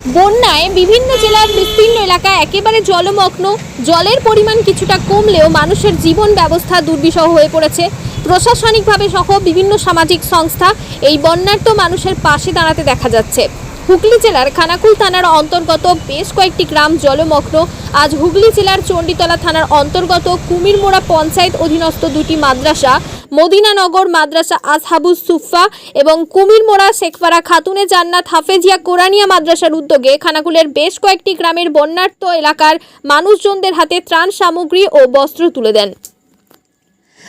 বন্যায় বিভিন্ন জেলার বিস্তীর্ণ এলাকা একেবারে জলমগ্ন। জলের পরিমাণ কিছুটা কমলেও মানুষের জীবন ব্যবস্থা দুর্বিষহ হয়ে পড়েছে। প্রশাসনিকভাবে সহ বিভিন্ন সামাজিক সংস্থা এই বন্যার্ত মানুষের পাশে দাঁড়াতে দেখা যাচ্ছে। হুগলি জেলার খানাকুল থানার অন্তর্গত বেশ কয়েকটি গ্রাম জলমগ্ন। আজ হুগলি জেলার চণ্ডীতলা থানার অন্তর্গত কুমিরমোড়া পঞ্চায়েত অধীনস্থ দুটি মাদ্রাসা, মদিনানগর মাদ্রাসা আসহাবুস সুফা এবং কুমিরমোড়া শেখপাড়া খাতুনে জান্নাত হাফেজিয়া কোরআনিয়া মাদ্রাসার উদ্যোগে খানাকুলের বেশ কয়েকটি গ্রামের বন্যার্ত এলাকার মানুষজনদের হাতে ত্রাণ সামগ্রী ও বস্ত্র তুলে দেন।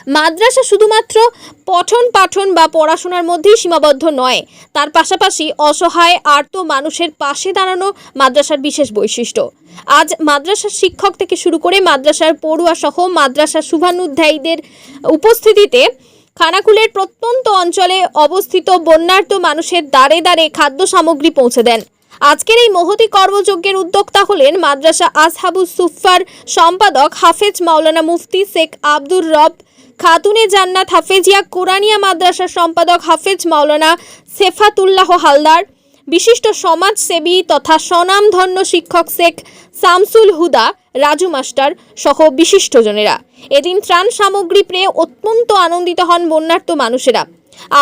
মাদ্রাসা শুধুমাত্র পঠন পাঠন বা পড়াশোনার মধ্যেই সীমাবদ্ধ নয়, তার পাশাপাশি অসহায়, আর্ত মানুষের পাশে দাঁড়ানো মাদ্রাসার বিশেষ বৈশিষ্ট্য। আজ মাদ্রাসার শিক্ষক থেকে শুরু করে মাদ্রাসার পড়ুয়া সহ মাদ্রাসা শুভানুধ্যায়ীদের উপস্থিতিতে খানাকুলের প্রত্যন্ত অঞ্চলে অবস্থিত বন্যার্ত মানুষের দ্বারে দ্বারে খাদ্য সামগ্রী পৌঁছে দেন। আজকের এই মহতি কর্মযজ্ঞের উদ্যোক্তা হলেন মাদ্রাসা আসহাবুস সুফার সম্পাদক হাফেজ মাওলানা মুফতি শেখ আব্দুর রব খাতুনে জান্নাত হাফেজিয়া কোরআনিয়া মাদ্রাসার সম্পাদক হাফেজ মাওলানা সেফাতুল্লাহ হালদার, বিশিষ্ট সমাজসেবী তথা স্বনামধন্য শিক্ষক শেখ শামসুল হুদা, রাজু মাস্টার সহ বিশিষ্টজনেরা। এদিন ত্রাণ সামগ্রী পেয়ে অত্যন্ত আনন্দিত হন বন্যার্ত মানুষেরা।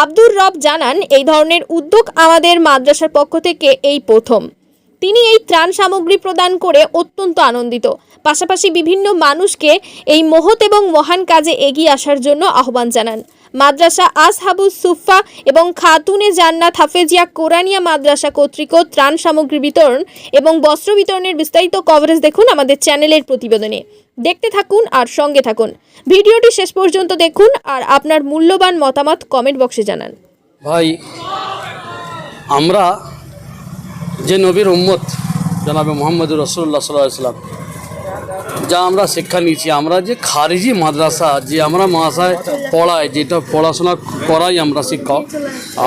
আব্দুর রব জানান, এই ধরনের উদ্যোগ আমাদের মাদ্রাসার পক্ষ থেকে এই প্রথম। তিনি এই ত্রাণ সামগ্রী প্রদান করে অত্যন্ত আনন্দিত। পাশাপাশি বিভিন্ন মানুষকে এই মহৎ এবং মহান কাজে এগিয়ে আসার জন্য আহ্বান জানান। মাদ্রাসা আসহাবুস সুফা এবং খাতুনে জান্নাত হাফেজিয়া কোরআনিয়া মাদ্রাসা কর্তৃক ত্রাণ সামগ্রী বিতরণ এবং বস্ত্র বিতরণের বিস্তারিত কভারেজ দেখুন আমাদের চ্যানেলের প্রতিবেদনে। দেখতে থাকুন আর সঙ্গে থাকুন। ভিডিওটি শেষ পর্যন্ত দেখুন আর আপনার মূল্যবান মতামত কমেন্ট বক্সে জানান। ভাই, আমরা যে নবীর উম্মত, জনাবে মোহাম্মদ রসুল্লাহ সাল্লাম, যা আমরা শিক্ষা নিয়েছি, আমরা যে খারিজি মাদ্রাসা, যে আমরা মাসায় পড়াই, যেটা পড়াশোনা করাই আমরা শিক্ষক,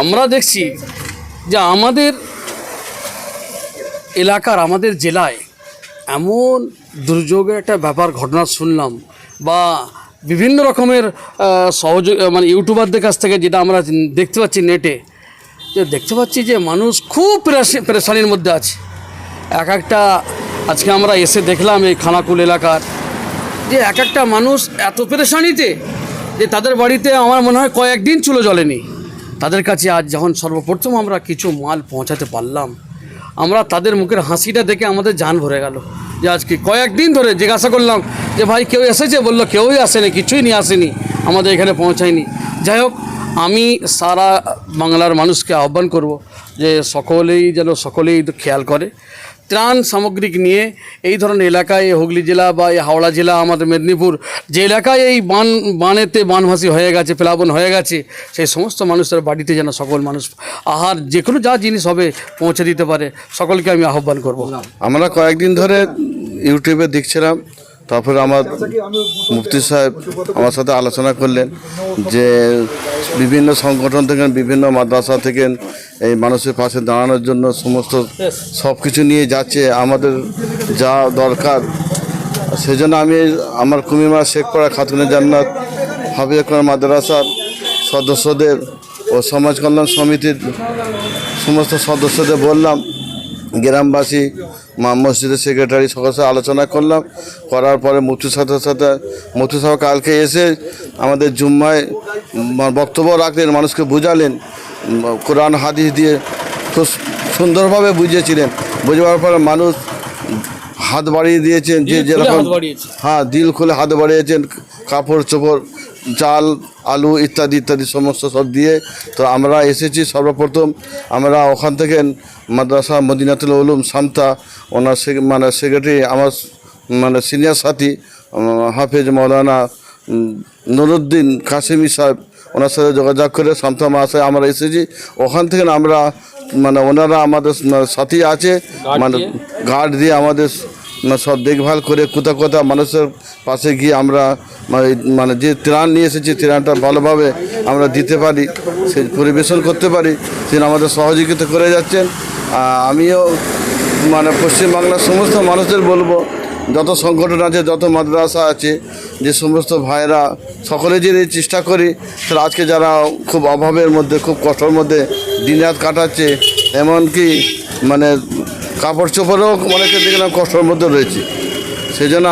আমরা দেখছি যে আমাদের এলাকার, আমাদের জেলায় এমন দুর্যোগের একটা ব্যাপার ঘটনা শুনলাম বা বিভিন্ন রকমের সহযোগ মানে ইউটিউবারদের কাছ থেকে যেটা আমরা দেখতে পাচ্ছি নেটে যে দেখতে পাচ্ছি যে মানুষ খুব পেরেশা- পেরেশানির মধ্যে আছে। এক একটা, আজকে আমরা এসে দেখলাম এই খানাকুল এলাকার যে এক একটা মানুষ এত পেরেশানিতে যে তাদের বাড়িতে আমার মনে হয় কয়েকদিন চুলো জ্বলেনি। তাদের কাছে আজ যখন সর্বপ্রথম আমরা কিছু মাল পৌঁছাতে পারলাম, আমরা তাদের মুখের হাসিটা দেখে আমাদের জান ভরে গেল। যে আজকে কয়েকদিন ধরে জিজ্ঞাসা করলাম যে ভাই কেউ এসেছে? বলল, কেউই আসেনি, কিছুই নিয়ে আসেনি, আমাদের এখানে পৌঁছায়নি। যাই হোক আমি সারা বাংলার মানুষকে আহ্বান করব যে সকলেই যেন সকলেই খেয়াল করে। ত্রাণ সামগ্রিক নিয়ে এই ধরনের এলাকায় হুগলি জেলা বা এই হাওড়া জেলা, আমাদের মেদিনীপুর যে এলাকায় এই বান, বানেতে বানভাসি হয়ে গেছে, প্লাবন হয়ে গেছে, সেই সমস্ত মানুষের বাড়িতে যেন সকল মানুষ আহার যে কোনো যা জিনিস হবে পৌঁছে দিতে পারে, সকলকে আমি আহ্বান করব। আমরা কয়েকদিন ধরে ইউটিউবে দেখছিলাম তারপরে আমার মুফতি সাহেব আমার সাথে আলোচনা করলেন যে বিভিন্ন সংগঠন থেকে, বিভিন্ন মাদ্রাসা থেকে এই মানুষের পাশে দাঁড়ানোর জন্য সমস্ত সব কিছু নিয়ে যাচ্ছে, আমাদের যা দরকার। সেজন্য আমি আমার কুমিমা শেখপাড়া খাতুনে জান্নাত, হাফিজ কোরআন মাদ্রাসার সদস্যদের ও সমাজ কল্যাণ সমিতির সমস্ত সদস্যদের বললাম গ্রামবাসী মা মসজিদের সেক্রেটারি সকলের সাথে আলোচনা করলাম। করার পরে সাহেবের সাথে মুফতি সাহেব কালকে এসে আমাদের জুম্মায় বক্তব্য রাখলেন মানুষকে বুঝালেন কোরআন হাদিস দিয়ে খুব সুন্দরভাবে বুঝিয়েছিলেন। বুঝবার পরে মানুষ হাত বাড়িয়ে দিয়েছেন যে যেরকম হ্যাঁ দিল খুলে হাত বাড়িয়েছেন কাপড় চোপড় চাল আলু ইত্যাদি ইত্যাদি সমস্ত সব দিয়ে তো আমরা এসেছি সর্বপ্রথম। আমরা ওখান থেকে মাদ্রাসা মদিনাতুল উলুম সামতা ওনার সে- মানে সেক্রেটারি আমার মানে সিনিয়র সাথী হাফেজ মৌলানা নুরুদ্দিন কাসিমি সাহেব ওনার সাথে যোগাযোগ করে সামতা মাসে আমরা এসেছি। ওখান থেকে আমরা মানে ওনারা আমাদের মানে সাথী আছে মানে গার্ড দিয়ে আমাদের সব দেখভাল করে কোথা কোথা মানুষের পাশে গিয়ে আমরা মানে- মানে যে ত্রাণ নিয়ে এসেছি, ত্রাণটা ভালোভাবে আমরা দিতে পারি, সে পরিবেশন করতে পারি, তিনি আমাদের সহযোগিতা করে যাচ্ছেন। আমিও মানে পশ্চিমবাংলার সমস্ত মানুষদের বলব, যত সংগঠন আছে, যত মাদ্রাসা আছে, যে সমস্ত ভাইরা সকলে যে চেষ্টা করি তাহলে আজকে যারা খুব অভাবের মধ্যে, খুব কষ্টের মধ্যে দিন রাত কাটাচ্ছে, এমনকি মানে কাপড় চোপড়ও অনেকে দেখলাম কষ্টের মধ্যে রয়েছি। সেই জন্য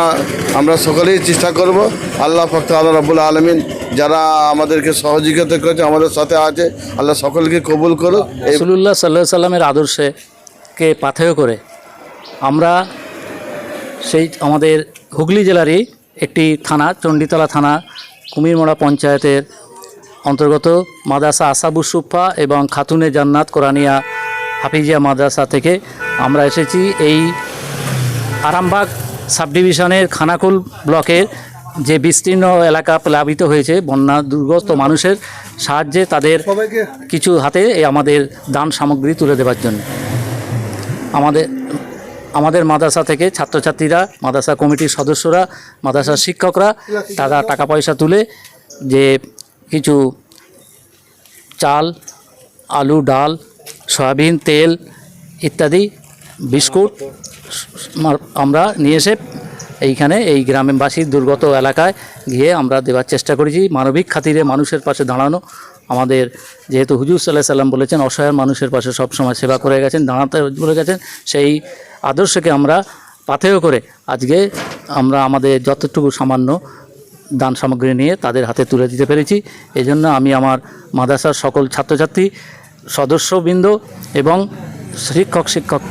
আমরা সকলেই চেষ্টা করব, আল্লাহ ফক্ত আল্লাহ রাবুল আলমিন যারা আমাদেরকে সহযোগিতা করেছে, আমাদের সাথে আছে, আল্লাহ সকলকে কবুল এই রসুল্লাহ সাল্লাহ সাল্লামের আদর্শে কে পাথেয় করে আমরা সেই আমাদের হুগলি জেলারই একটি থানা, চণ্ডীতলা থানা, কুমিরমোড়া পঞ্চায়েতের অন্তর্গত মাদ্রাসা আসাবুসুফা এবং খাতুনে জান্নাত কোরআনিয়া হাফিজিয়া মাদ্রাসা থেকে আমরা এসেছি এই আরামবাগ সাব ডিভিশনের খানাকুল ব্লকের যে বিস্তীর্ণ এলাকা প্লাবিত হয়েছে বন্যা দুর্গত মানুষের সাহায্যে তাদের কিছু হাতে এই আমাদের দান সামগ্রী তুলে দেওয়ার জন্য। আমাদের আমাদের মাদ্রাসা থেকে ছাত্রছাত্রীরা মাদ্রাসা কমিটির সদস্যরা মাদ্রাসার শিক্ষকরা তারা টাকা পয়সা তুলে যে কিছু চাল আলু ডাল সয়াবিন, তেল ইত্যাদি, বিস্কুট আমরা নিয়ে এসে এইখানে এই গ্রামবাসীর দুর্গত এলাকায় গিয়ে আমরা দেওয়ার চেষ্টা করেছি। মানবিক খাতিরে মানুষের পাশে দাঁড়ানো। আমাদের যেহেতু হুজুর সাল্লাহ সাল্লাম বলেছেন, অসহায় মানুষের পাশে সবসময় সেবা করে গেছেন, দাঁড়াতে বলে গেছেন, সেই আদর্শকে আমরা পাথেয় করে আজকে আমরা আমাদের যতটুকু সামান্য দান সামগ্রী নিয়ে তাদের হাতে তুলে দিতে পেরেছি। এই জন্য আমি আমার মাদ্রাসার সকল ছাত্রছাত্রী সদস্যবৃন্দ এবং শিক্ষক শিক্ষক,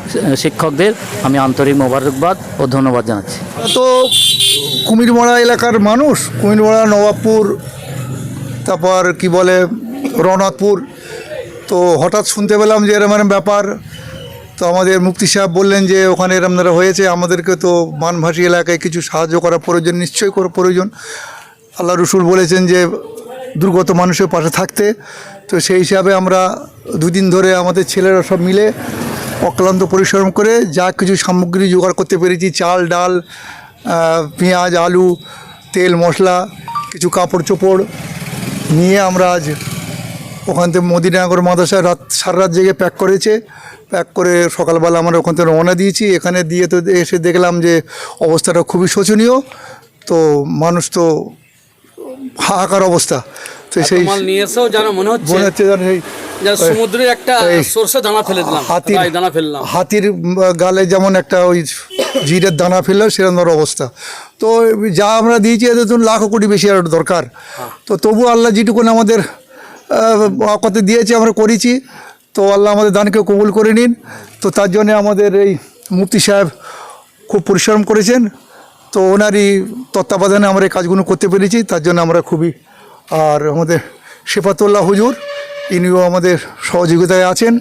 শিক্ষকদের আমি আন্তরিক মোবারকবাদ ও ধন্যবাদ জানাচ্ছি। তো কুমিরমোড়া এলাকার মানুষ, কুমিরমড়া, নবাবপুর, তারপর কি বলে রৌনকপুর তো হঠাৎ শুনতে পেলাম যে এরম ব্যাপার। তো আমাদের মুক্তি সাহেব বললেন যে ওখানে এরম হয়েছে, আমাদেরকে তো মানভাসী এলাকায় কিছু সাহায্য করা প্রয়োজন, নিশ্চয়ই করা প্রয়োজন। আল্লাহ রসুল বলেছেন যে দুর্গত মানুষের পাশে থাকতে তো সেই হিসাবে আমরা দুদিন ধরে আমাদের ছেলেরা সব মিলে অক্লান্ত পরিশ্রম করে যা কিছু সামগ্রী জোগাড় করতে পেরেছি, চাল, ডাল পেঁয়াজ, আলু, তেল, মশলা, কিছু কাপড় চোপড় নিয়ে আমরা আজ ওখান থেকে মদিনানগর মাদ্রাসায় রাত সারা রাত জেগে প্যাক করেছে। প্যাক করে সকালবেলা আমরা ওখান থেকে রওনা দিয়েছি। এখানে দিয়ে তো এসে দেখলাম যে অবস্থাটা খুবই শোচনীয়। তো মানুষ তো হাহাকার অবস্থা। তো সেই মাল নিয়ে যেন মনে হচ্ছে মনে হচ্ছে যেন সেই সমুদ্রে একটা এই দানা ফেলে দিলাম হাতির দানা ফেললাম। হাতির গালে যেমন একটা ওই জিরের দানা ফেলল সেরকম অবস্থা। তো যা আমরা দিয়েছি এদের তো লাখো কোটি বেশি আর দরকার। তো তবু আল্লাহ যেটুকুন আমাদের কত দিয়েছে আমরা করেছি। তো আল্লাহ আমাদের দানকে কবুল করে নিন। তো তার জন্য আমাদের এই মুফতি সাহেব খুব পরিশ্রম করেছেন। তো ওনারই তত্ত্বাবধানে আমরা এই কাজগুলো করতে পেরেছি, তার জন্য আমরা খুবই, আর আমাদের শেফাতুল্লাহ হুজুর, ইনিও আমাদের সহযোগিতায় আছেন।